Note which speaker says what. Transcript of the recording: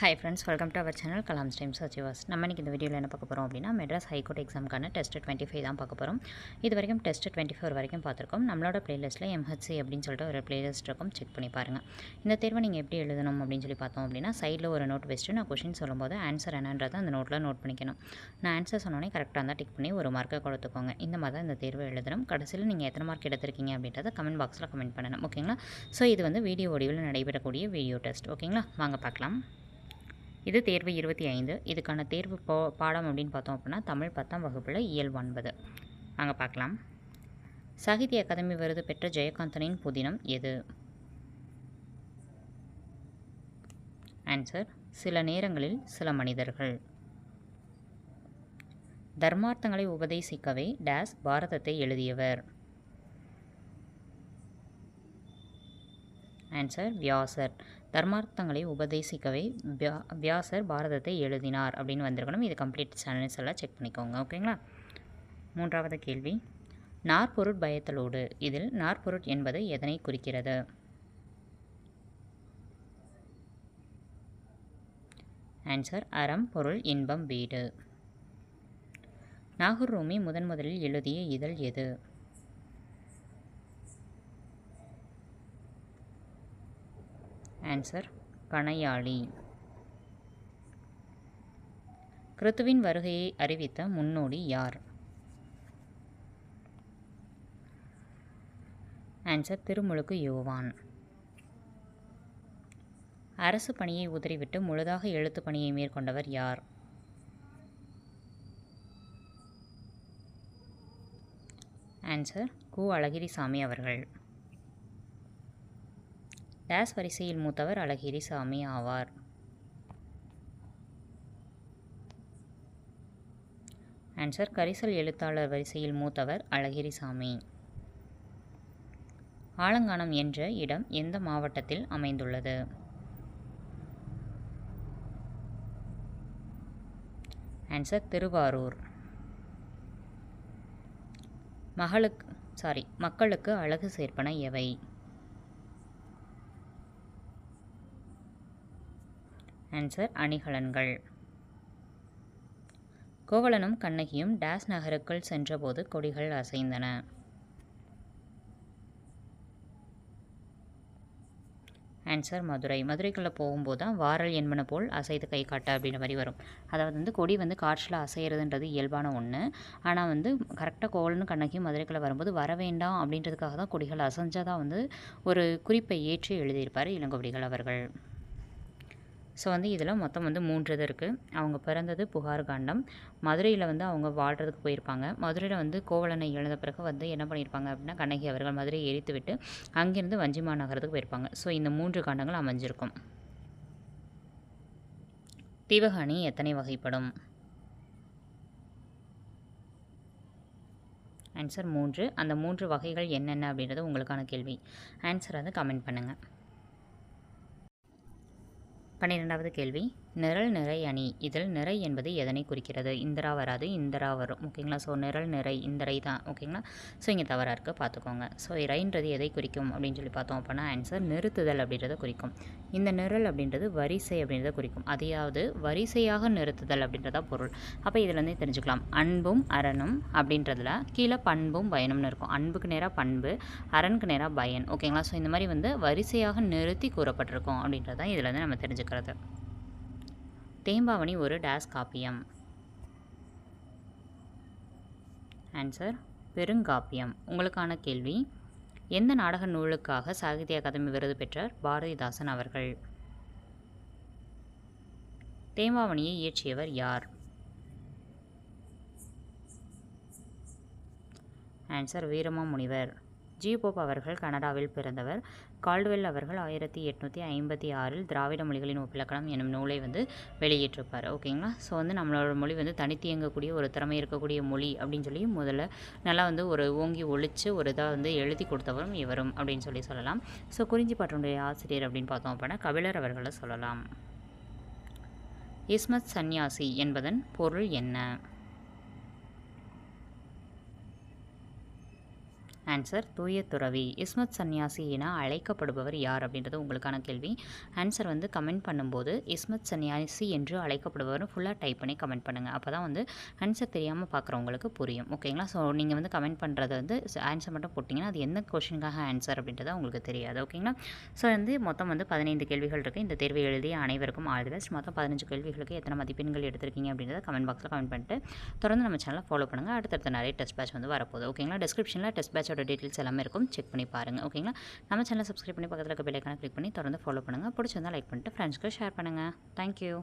Speaker 1: Hi friends welcome to our channel Kalam times சச்சிவாஸ் நம்ம இன்றைக்கி இந்த வீடியோவில் என்ன பார்க்க போகிறோம் அப்படின்னா மெட்ராஸ் ஹைகோர்ட் எக்ஸாமுக்கான டெஸ்ட் டுவெண்ட்டி ஃபைவ் தான் பார்க்க போகிறோம் இது வரைக்கும் டெஸ்ட் டுவெண்ட்டி ஃபோர் வரைக்கும் பார்த்துருக்கோம். நம்மளோட ப்ளேலிஸ்ட்டில் எம்ஹெச்சி அப்படின்னு சொல்லிட்டு ஒரு ப்ளேலிஸ்ட் இருக்கும். செக் பண்ணி பாருங்கள் இந்த தேர்வை நீங்கள் எப்படி எழுதணும் அப்படின்னு சொல்லி பார்த்தோம் அப்படின்னா சைடில் ஒரு நோட் வச்சுட்டு நான் கொஷின் சொல்லும்போது ஆன்சர் என்னன்றதை அந்த நோட்டில் நோட் பண்ணிக்கணும். நான் ஆன்சர் சொன்னோன்னே கரெக்டாக இருந்தால் டிக் பண்ணி ஒரு மார்க்கை கொடுத்துக்கோங்க. இந்த மாதிரி தான் இந்த தேர்வை எழுதணும். கடைசியில் நீங்கள் எத்தனை மார்க் எடுத்திருக்கீங்க அப்படின்றத கமெண்ட் பாக்ஸில் கமெண்ட் பண்ணணும். ஓகேங்களா ஸோ இது வந்து வீடியோ ஒடிவில் நடைபெறக்கூடிய வீடியோ டெஸ்ட் ஓகேங்களா வாங்க பார்க்கலாம். இது தேர்வு இருபத்தி ஐந்து. இதுக்கான தேர்வு போ பாடம் அப்படின்னு பார்த்தோம் அப்படின்னா தமிழ் பத்தாம் வகுப்பில் இயல் ஒன்பது. அங்கே பார்க்கலாம். சாகித்ய அகாதமி விருது பெற்ற ஜெயகாந்தனின் புதினம் எது? ஆன்சர் சில நேரங்களில் சில மனிதர்கள். தர்மார்த்தங்களை உபதேசிக்கவே டேஸ் பாரதத்தை எழுதியவர். ஆன்சர் வியாசர். தர்மார்த்தங்களை உபதேசிக்கவே வியாசர் பாரதத்தை எழுதினார் அப்படின்னு வந்திருக்கணும். இது கம்ப்ளீட் சேனல்ஸ் எல்லாம் செக் பண்ணிக்கோங்க ஓகேங்களா மூன்றாவது கேள்வி. நாற்பொருட் பயத்தலோடு. இதில் நாற்பொருட் என்பது எதனை குறிக்கிறது? ஆன்சர் அறம் பொருள் இன்பம் வீடு. நாகூர் ரூமி முதன் முதலில் எழுதிய இதழ் எது? ஆன்சர் கணையாளி கிறித்துவின் வருகையை அறிவித்த முன்னோடி யார்? ஆன்சர் திருமுழுக்கு யோவான். அரசு பணியை உதறிவிட்டு முழுதாக எழுத்து பணியை மேற்கொண்டவர் யார்? ஆன்சர் கு அழகிரிசாமி அவர்கள். டேஸ் வரிசையில் மூத்தவர் அழகிரிசாமி ஆவார். ஆன்சர் கரிசல் எழுத்தாளர் வரிசையில் மூத்தவர் அழகிரிசாமி ஆலங்கானம் என்ற இடம் எந்த மாவட்டத்தில் அமைந்துள்ளது? ஆன்சர் திருவாரூர். மகளுக்கு சாரி மக்களுக்கு அழகு சேர்ப்பன எவை? ஆன்சர் அணிகலன்கள். கோவலனும் கண்ணகியும் டேஸ் நகருக்குள் சென்றபோது கொடிகள் அசைந்தன. ஆன்சர் மதுரை. மதுரைக்குள்ளே போகும்போது தான் வாரல் என்பன போல் அசைத்து கை காட்ட அப்படின்ற மாதிரி வரும். அதாவது வந்து கொடி வந்து காற்றில் அசைகிறதுன்றது இயல்பான ஒன்று ஆனால் வந்து கரெக்டாக கோவலனும் கண்ணகியும் மதுரைக்குள்ளே வரும்போது வர வேண்டாம் அப்படின்றதுக்காக தான் கொடிகள் அசைஞ்சதாக வந்து ஒரு குறிப்பை ஏற்றி எழுதியிருப்பார் இளங்கோவடிகள் அவர்கள். ஸோ வந்து இதில் மொத்தம் வந்து மூன்று இது இருக்குது அவங்க பிறந்தது புகார் காண்டம். மதுரையில் வந்து அவங்க வாழ்கிறதுக்கு போயிருப்பாங்க. மதுரையில் வந்து கோவலனை இழந்த பிறகு வந்து என்ன பண்ணியிருப்பாங்க அப்படின்னா கண்ணகி அவர்கள் மதுரையை எரித்து விட்டு அங்கேருந்து வஞ்சிமா நகரத்துக்கு போயிருப்பாங்க. ஸோ இந்த மூன்று காண்டங்கள் அமைஞ்சிருக்கும். தீவகாணி எத்தனை வகைப்படும்? ஆன்சர் மூன்று. அந்த மூன்று வகைகள் என்னென்ன அப்படின்றது உங்களுக்கான கேள்வி. ஆன்சர் வந்து கமெண்ட் பண்ணுங்கள் பன்னிரெண்டாவது கேள்வி. நிரல் நிறை அணி. இதில் நிறை என்பது எதனை குறிக்கிறது? இந்திரா வராது இந்திரா வரும். ஓகேங்களா? ஸோ நிரல் நிறை இந்தரை தான். ஓகேங்களா? ஸோ இங்கே தவறாக இருக்குது பார்த்துக்கோங்க. ஸோ இறைன்றது எதை குறிக்கும் அப்படின்னு சொல்லி பார்த்தோம் அப்படின்னா ஆன்சர் நிறுத்துதல் அப்படின்றத குறிக்கும். இந்த நிரல் அப்படின்றது வரிசை அப்படின்றத குறிக்கும். அதையாவது வரிசையாக நிறுத்துதல் அப்படின்றதா பொருள். அப்போ இதுலேருந்தே தெரிஞ்சுக்கலாம். அன்பும் அரணும் அப்படின்றதுல கீழே பண்பும் பயனும்னு இருக்கும். அன்புக்கு நேராக பண்பு அரணுக்கு நேராக பயன். ஓகேங்களா? ஸோ இந்த மாதிரி வந்து வரிசையாக நிறுத்தி கூறப்பட்டிருக்கும் அப்படின்றதான் இதுலேருந்து நம்ம பண்ணுறது தேம்பாவணி ஒரு டேஸ் காப்பியம். ஆன்சர் பெருங்காப்பியம். உங்களுக்கான கேள்வி எந்த நாடக நூலுக்காக சாகித்ய அகாதமி விருது பெற்றார் பாரதிதாசன் அவர்கள்? தேம்பாவணியை இயற்றியவர் யார்? ஆன்சர் வீரமாமுனிவர். ஜி போப் அவர்கள் கனடாவில் பிறந்தவர். கால்டுவெல் அவர்கள் ஆயிரத்தி எட்நூற்றி ஐம்பத்தி ஆறில் திராவிட மொழிகளின் ஒப்பிலக்கணம் என்னும் நூலை வந்து வெளியிட்டிருப்பார். ஓகேங்களா ஸோ வந்து நம்மளோட மொழி வந்து தனித்து இயங்கக்கூடிய ஒரு திறமை இருக்கக்கூடிய மொழி அப்படின்னு சொல்லி முதல்ல நல்லா வந்து ஒரு ஓங்கி ஒழித்து ஒரு இதாக வந்து எழுதி கொடுத்தவரும் இவரும் அப்படின்னு சொல்லி சொல்லலாம். ஸோ குறிஞ்சிப்பாட்டினுடைய ஆசிரியர் அப்படின்னு பார்த்தோம் அப்படின்னா கபிலர் அவர்களை சொல்லலாம். இஸ்மத் சந்நியாசி என்பதன் பொருள் என்ன? ஆன்சர் தூய துறவி. இஸ்மத் சன்னியாசி என அழைக்கப்படுபவர் யார் அப்படின்றது உங்களுக்கான கேள்வி. ஆன்சர் வந்து கமெண்ட் பண்ணும்போது இஸ்மத் சன்னியாசி என்று அழைக்கப்படுபவர் ஃபுல்லாக டைப் பண்ணி கமெண்ட் பண்ணுங்கள் அப்போ தான் வந்து ஆன்சர் தெரியாமல் பார்க்குறவங்களுக்கு புரியும். ஓகேங்களா ஸோ நீங்கள் வந்து கமெண்ட் பண்ணுறது வந்து ஆன்சர் மட்டும் போட்டிங்கன்னா அது எந்த கொஷினுக்காக ஆன்சர் அப்படின்றத உங்களுக்கு தெரியாது. ஓகேங்களா ஸோ வந்து மொத்தம் வந்து பதினைந்து கேள்விகள் இருக்குது இந்த தேர்வை எழுதிய அனைவருக்கும் ஆல் தி பெஸ்ட் மொத்தம் பதினஞ்சு கேள்விகளுக்கு எத்தனை மதிப்பெண்கள் எடுத்திருக்கீங்க அப்படின்றத கமெண்ட் பாக்ஸில் கமெண்ட் பண்ணிட்டு தொடர்ந்து நம்ம சேனலை ஃபாலோ பண்ணுங்கள் அடுத்தடுத்த நிறைய டெஸ்ட் பேட்ச் வந்து வரப்போகுது. ஓகேங்களா டிஸ்கிரிப்ஷனில் டெஸ்ட் பேட்சோட டீட்டெயில்ஸ் எல்லாமே இருக்கும். செக் பண்ணி பாருங்கள் ஓகேங்களா நம்ம சேனலை சப்ஸ்கிரைப் பண்ணி பக்கத்தில் இருக்க பெல்லைக்கான கிளிக் பண்ணி தொடர்ந்து ஃபாலோ பண்ணுங்கள் பிடிச்சிருந்தா லைக் பண்ணிட்டு ஃப்ரெண்ட்ஸ்க்கு ஷேர் பண்ணுங்கள் தேங்க்யூ